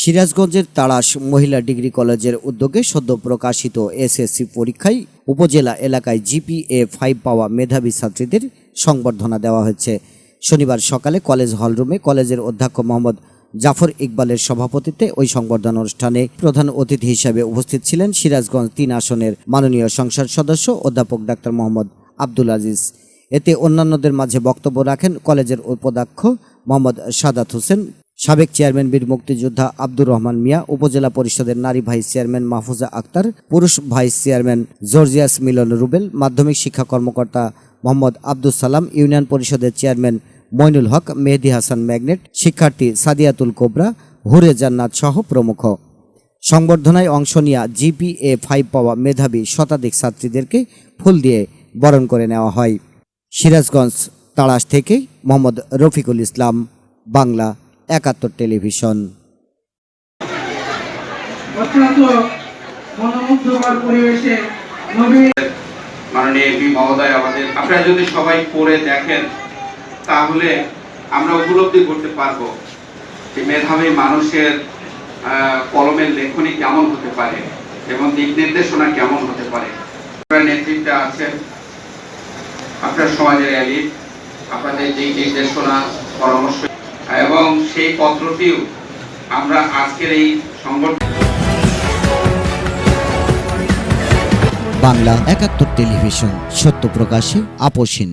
সিরাজগঞ্জের তাড়াশ মহিলা ডিগ্রি কলেজের উদ্যোগে সদ্য প্রকাশিত এসএসসি পরীক্ষায় উপজেলা এলাকায় জিপিএ ফাইভ পাওয়া মেধাবী ছাত্রীদের সংবর্ধনা দেওয়া হয়েছে। শনিবার সকালে কলেজ হলরুমে কলেজের অধ্যক্ষ মোহাম্মদ জাফর ইকবালের সভাপতিত্বে ওই সংবর্ধনা অনুষ্ঠানে প্রধান অতিথি হিসেবে উপস্থিত ছিলেন সিরাজগঞ্জ তিন আসনের মাননীয় সংসদ সদস্য অধ্যাপক ডাক্তার মোহাম্মদ আব্দুল আজিজ। এতে অন্যান্যদের মাঝে বক্তব্য রাখেন কলেজের উপাধ্যক্ষ মোহাম্মদ সাদাত হোসেন। সাবেক চেয়ারম্যান বীর মুক্তিযোদ্ধা আব্দুর রহমান মিয়া, উপজেলা পরিষদের নারী ভাইস চেয়ারম্যান মাহফুজা আক্তার, পুরুষ ভাইস চেয়ারম্যান জর্জিয়াস মিলন রুবেল, মাধ্যমিক শিক্ষা কর্মকর্তা মোহাম্মদ আব্দুল সালাম, ইউনিয়ন পরিষদের চেয়ারম্যান মইনুল হক, মেহেদি হাসান ম্যাগনেট, শিক্ষার্থী সাদিয়াতুল কোবরা, হুরে জান্নাত সহ প্রমুখ। সংবর্ধনায় অংশ নিয়ে জিপিএ ফাইভ পাওয়া মেধাবী শতাধিক ছাত্রীদেরকে ফুল দিয়ে বরণ করে নেওয়া হয়। সিরাজগঞ্জ, তাড়াশ থেকে মোহাম্মদ রফিকুল ইসলাম, বাংলা। একাত্তর টেলিভিশন। মাননীয় এমপি মহোদয় আমাদের আপনারা যদি সবাই পড়ে দেখেন তাহলে আমরা উপলব্ধি করতে পারব যে মেধাবী মানুষের আহ, কলমের লেখনী কেমন হতে পারে এবং দিক নির্দেশনা কেমন হতে পারে। আপনারা নেতৃত্বে আছেন আপনার সমাজের এলিট। আপনাদের দিক নির্দেশনা পরামর্শ সেই পত্রটিও আমরা আজকের এই সংগঠন বাংলা একাত্তর টেলিভিশন সত্য প্রকাশে আপোষহীন